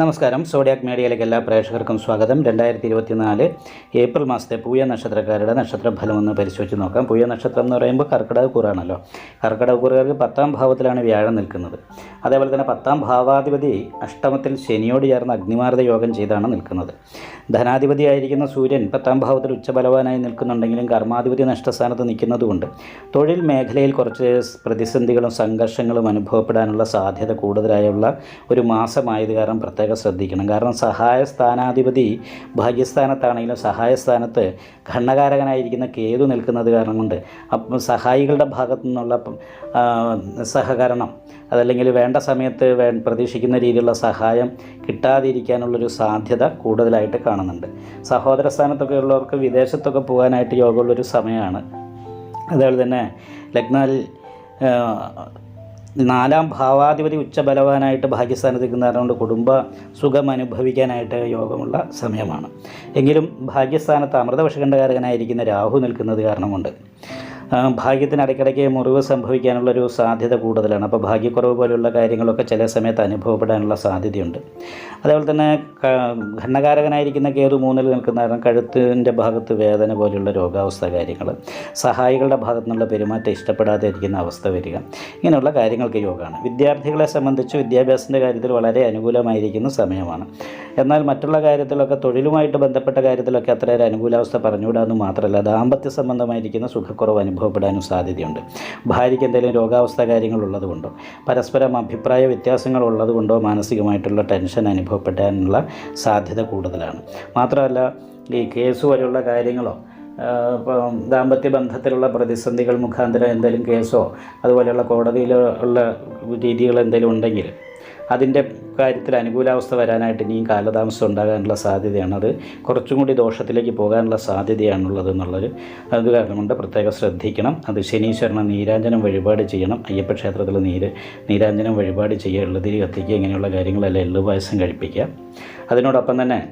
നമസ്കാരം. സോഡിയാക് മീഡിയയിലേക്ക് എല്ലാ പ്രേക്ഷകർക്കും സ്വാഗതം. രണ്ടായിരത്തി ഇരുപത്തിനാല് ഏപ്രിൽ മാസത്തെ പൂയ നക്ഷത്രക്കാരുടെ നക്ഷത്രഫലം ഒന്ന് പരിശോധിച്ച് നോക്കാം. പൂയ നക്ഷത്രം എന്ന് പറയുമ്പോൾ കർക്കിടക കൂറാണല്ലോ. കർക്കിടക കൂറുകാർക്ക് പത്താം ഭാവത്തിലാണ് വ്യാഴം നിൽക്കുന്നത്. അതേപോലെ തന്നെ പത്താം ഭാവാധിപതി അഷ്ടമത്തിൽ ശനിയോട് ചേർന്ന് അഗ്നിമാർദ്ദ യോഗം ചെയ്താണ് നിൽക്കുന്നത്. ധനാധിപതിയായിരിക്കുന്ന സൂര്യൻ പത്താം ഭാവത്തിൽ ഉച്ചബലവാനായി നിൽക്കുന്നുണ്ടെങ്കിലും കർമാധിപതി നഷ്ടസ്ഥാനത്ത് നിൽക്കുന്നതുകൊണ്ട് തൊഴിൽ മേഖലയിൽ കുറച്ച് പ്രതിസന്ധികളും സംഘർഷങ്ങളും അനുഭവപ്പെടാനുള്ള സാധ്യത കൂടുതലായുള്ള ഒരു മാസമായത് കാരണം പ്രത്യേകം ശ്രദ്ധിക്കണം. കാരണം സഹായ സ്ഥാനാധിപതി ഭാഗ്യസ്ഥാനത്താണെങ്കിലും സഹായ സ്ഥാനത്ത് ഘണ്ണകാരകനായിരിക്കുന്ന കേതു നിൽക്കുന്നത് കാരണം കൊണ്ട് അപ്പം സഹായികളുടെ ഭാഗത്തു നിന്നുള്ള സഹകരണം അതല്ലെങ്കിൽ വേണ്ട സമയത്ത് വേ പ്രതീക്ഷിക്കുന്ന രീതിയിലുള്ള സഹായം കിട്ടാതിരിക്കാനുള്ളൊരു സാധ്യത കൂടുതലായിട്ട് കാണുന്നുണ്ട്. സഹോദര സ്ഥാനത്തൊക്കെ ഉള്ളവർക്ക് വിദേശത്തൊക്കെ പോകാനായിട്ട് യോഗമുള്ളൊരു സമയമാണ്. അതുപോലെ തന്നെ ലഗ്നാൽ നാലാം ഭാവാധിപതി ഉച്ച ഉച്ചബലവാനായിട്ട് ഭാഗ്യസ്ഥാനത്ത് നിൽക്കുന്നതുകൊണ്ട് കുടുംബ സുഖം അനുഭവിക്കാനായിട്ട് യോഗമുള്ള സമയമാണ്. എങ്കിലും ഭാഗ്യസ്ഥാനത്ത് അമൃതവശകണ്ഠകാരകനായിരിക്കുന്ന രാഹു നിൽക്കുന്നത് കാരണം കൊണ്ട് ഭാഗ്യത്തിന് ഇടയ്ക്കിടയ്ക്ക് മുറിവ് സംഭവിക്കാനുള്ളൊരു സാധ്യത കൂടുതലാണ്. അപ്പോൾ ഭാഗ്യക്കുറവ് പോലെയുള്ള കാര്യങ്ങളൊക്കെ ചില സമയത്ത് അനുഭവപ്പെടാനുള്ള സാധ്യതയുണ്ട്. അതേപോലെ തന്നെ ഘണ്ണകാരകനായിരിക്കുന്ന കേതു മൂന്നിൽ നിൽക്കുന്ന കാരണം കഴുത്തിന്റെ ഭാഗത്ത് വേദന പോലെയുള്ള രോഗാവസ്ഥ കാര്യങ്ങൾ സഹായികളുടെ ഭാഗത്തു നിന്നുള്ള പെരുമാറ്റം ഇഷ്ടപ്പെടാതെ ഇരിക്കുന്ന അവസ്ഥ വരിക ഇങ്ങനെയുള്ള കാര്യങ്ങൾക്ക് യോഗമാണ്. വിദ്യാർത്ഥികളെ സംബന്ധിച്ച് വിദ്യാഭ്യാസത്തിന്റെ കാര്യത്തിൽ വളരെ അനുകൂലമായിരിക്കുന്ന സമയമാണ്. എന്നാൽ മറ്റുള്ള കാര്യത്തിലൊക്കെ തൊഴിലുമായിട്ട് ബന്ധപ്പെട്ട കാര്യത്തിലൊക്കെ അത്ര ഒരു അനുകൂലാവസ്ഥ പറഞ്ഞുകൂടാന്ന് മാത്രമല്ല ദാമ്പത്യ സംബന്ധമായിരിക്കുന്ന സുഖക്കുറവ് അനുഭവപ്പെടാനും സാധ്യതയുണ്ട്. ഭാര്യയ്ക്ക് എന്തെങ്കിലും രോഗാവസ്ഥ കാര്യങ്ങൾ ഉള്ളതുകൊണ്ടോ പരസ്പരം അഭിപ്രായ വ്യത്യാസങ്ങൾ ഉള്ളതുകൊണ്ടോ മാനസികമായിട്ടുള്ള ടെൻഷൻ അനുഭവപ്പെടാനുള്ള സാധ്യത കൂടുതലാണ്. മാത്രമല്ല ഈ കേസ് പോലെയുള്ള കാര്യങ്ങളോ ദാമ്പത്യ ബന്ധത്തിലുള്ള പ്രതിസന്ധികൾ മുഖാന്തരം എന്തെങ്കിലും കേസോ അതുപോലെയുള്ള കോടതിയിലുള്ള രീതികൾ എന്തെങ്കിലും ഉണ്ടെങ്കിൽ അതിന്റെ കാര്യത്തിൽ അനുകൂലാവസ്ഥ വരാനായിട്ട് ഇനിയും കാലതാമസം ഉണ്ടാകാനുള്ള സാധ്യതയാണ്. അത് കുറച്ചും കൂടി ദോഷത്തിലേക്ക് പോകാനുള്ള സാധ്യതയാണുള്ളത് എന്നുള്ളൊരു അത് കാരണം കൊണ്ട് പ്രത്യേകം ശ്രദ്ധിക്കണം. അത് ശനീശ്വരനെ നീരാഞ്ജനം വഴിപാട് ചെയ്യണം. അയ്യപ്പ ക്ഷേത്രത്തിൽ നീര് നീരാഞ്ജനം വഴിപാട് ചെയ്യുക എള്ളുതിരി കത്തിക്കുക ഇങ്ങനെയുള്ള കാര്യങ്ങളെല്ലാം എള്ളു പായസം കഴിപ്പിക്കുക. അതിനോടൊപ്പം തന്നെ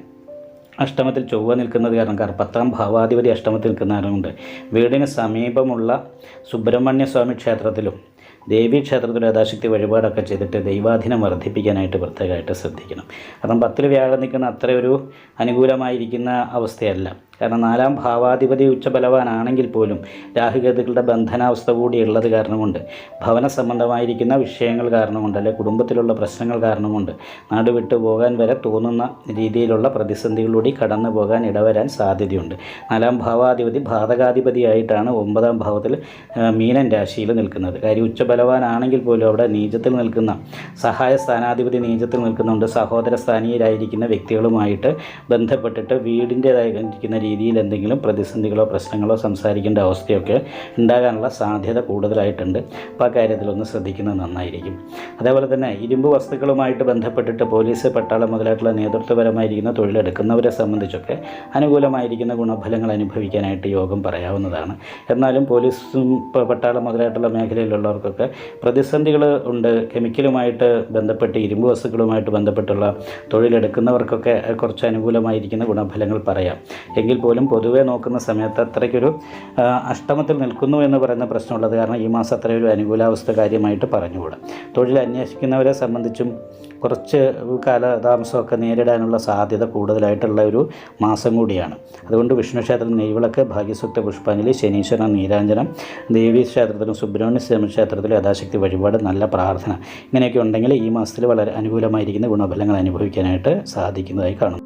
അഷ്ടമത്തിൽ ചൊവ്വ നിൽക്കുന്നത് കാരണം കാരണം പത്താം ഭാവാധിപതി അഷ്ടമത്തിൽ നിൽക്കുന്ന കാരണം കൊണ്ട് വീടിന് സമീപമുള്ള സുബ്രഹ്മണ്യ സ്വാമി ക്ഷേത്രത്തിലും ദേവീ ക്ഷേത്രത്തിലും യഥാശക്തി വഴിപാടൊക്കെ ചെയ്തിട്ട് ദൈവാധീനം വർദ്ധിപ്പിക്കാനായിട്ട് പ്രത്യേകമായിട്ട് ശ്രദ്ധിക്കണം. കാരണം പത്തിൽ വ്യാഴം നിൽക്കുന്ന അത്ര ഒരു അനുകൂലമായിരിക്കുന്ന അവസ്ഥയല്ല. കാരണം നാലാം ഭാവാധിപതി ഉച്ചബലവാനാണെങ്കിൽ പോലും രാഹുകേതുക്കളുടെ ബന്ധനാവസ്ഥ കൂടി ഉള്ളത് കാരണം ഭവന സംബന്ധമായിരിക്കുന്ന വിഷയങ്ങൾ കാരണമുണ്ട് അല്ലെ കുടുംബത്തിലുള്ള പ്രശ്നങ്ങൾ കാരണമുണ്ട്. നാട് വിട്ടു പോകാൻ വരെ തോന്നുന്ന രീതിയിലുള്ള പ്രതിസന്ധികളിലൂടെ കടന്നു പോകാൻ ഇടവരാൻ സാധ്യതയുണ്ട്. നാലാം ഭാവാധിപതി ബാധകാധിപതിയായിട്ടാണ് ഒമ്പതാം ഭാവത്തിൽ മീനൻ രാശിയിൽ നിൽക്കുന്നത്. കാര്യം ഉച്ചബലവാനാണെങ്കിൽ പോലും അവിടെ നീചത്തിൽ നിൽക്കുന്ന സഹായ സ്ഥാനാധിപതി നീചത്തിൽ നിൽക്കുന്നുണ്ട്. സഹോദര സ്ഥാനീയരായിരിക്കുന്ന വ്യക്തികളുമായിട്ട് ബന്ധപ്പെട്ടിട്ട് വീടിന്റേതായിരിക്കുന്ന രീതിയിൽ എന്തെങ്കിലും പ്രതിസന്ധികളോ പ്രശ്നങ്ങളോ സംസാരിക്കേണ്ട അവസ്ഥയൊക്കെ ഉണ്ടാകാനുള്ള സാധ്യത കൂടുതലായിട്ടുണ്ട്. അപ്പോൾ ആ കാര്യത്തിലൊന്ന് ശ്രദ്ധിക്കുന്നത് നന്നായിരിക്കും. അതേപോലെ തന്നെ ഇരുമ്പ് വസ്തുക്കളുമായിട്ട് ബന്ധപ്പെട്ടിട്ട് പോലീസ് പട്ടാളം മുതലായിട്ടുള്ള നേതൃത്വപരമായിരിക്കുന്ന തൊഴിലെടുക്കുന്നവരെ സംബന്ധിച്ചൊക്കെ അനുകൂലമായിരിക്കുന്ന ഗുണഫലങ്ങൾ അനുഭവിക്കാനായിട്ട് യോഗം പറയാവുന്നതാണ്. എന്നാലും പോലീസും പട്ടാളം മുതലായിട്ടുള്ള മേഖലയിലുള്ളവർക്കൊക്കെ പ്രതിസന്ധികൾ ഉണ്ട്. കെമിക്കലുമായിട്ട് ബന്ധപ്പെട്ട് ഇരുമ്പ് വസ്തുക്കളുമായിട്ട് ബന്ധപ്പെട്ടുള്ള തൊഴിലെടുക്കുന്നവർക്കൊക്കെ കുറച്ച് അനുകൂലമായിരിക്കുന്ന ഗുണഫലങ്ങൾ പറയാം. എങ്കിൽ പോലും പൊതുവേ നോക്കുന്ന സമയത്ത് അത്രയ്ക്കൊരു അഷ്ടമത്തിൽ നിൽക്കുന്നു എന്ന് പറയുന്ന പ്രശ്നമുള്ളത് കാരണം ഈ മാസം അത്ര ഒരു അനുകൂലാവസ്ഥ കാര്യമായിട്ട് പറഞ്ഞുകൂടാ. തൊഴിൽ അന്വേഷിക്കുന്നവരെ സംബന്ധിച്ചും കുറച്ച് കാലതാമസമൊക്കെ നേരിടാനുള്ള സാധ്യത കൂടുതലായിട്ടുള്ള ഒരു മാസം കൂടിയാണ്. അതുകൊണ്ട് വിഷ്ണു ക്ഷേത്രം നെയ്വിളക്ക് ഭാഗ്യസുക്ത പുഷ്പാഞ്ജലി ശനീശ്വരൻ നീരാഞ്ജനം ദേവീ ക്ഷേത്രത്തിലും സുബ്രഹ്മണ്യ സ്വാമി ക്ഷേത്രത്തിലും യഥാശക്തി വഴിപാട് നല്ല പ്രാർത്ഥന. ഇങ്ങനെയൊക്കെ ഉണ്ടെങ്കിൽ ഈ മാസത്തിൽ വളരെ അനുകൂലമായിരിക്കുന്ന ഗുണഫലങ്ങൾ അനുഭവിക്കാനായിട്ട് സാധിക്കുന്നതായി കാണുന്നു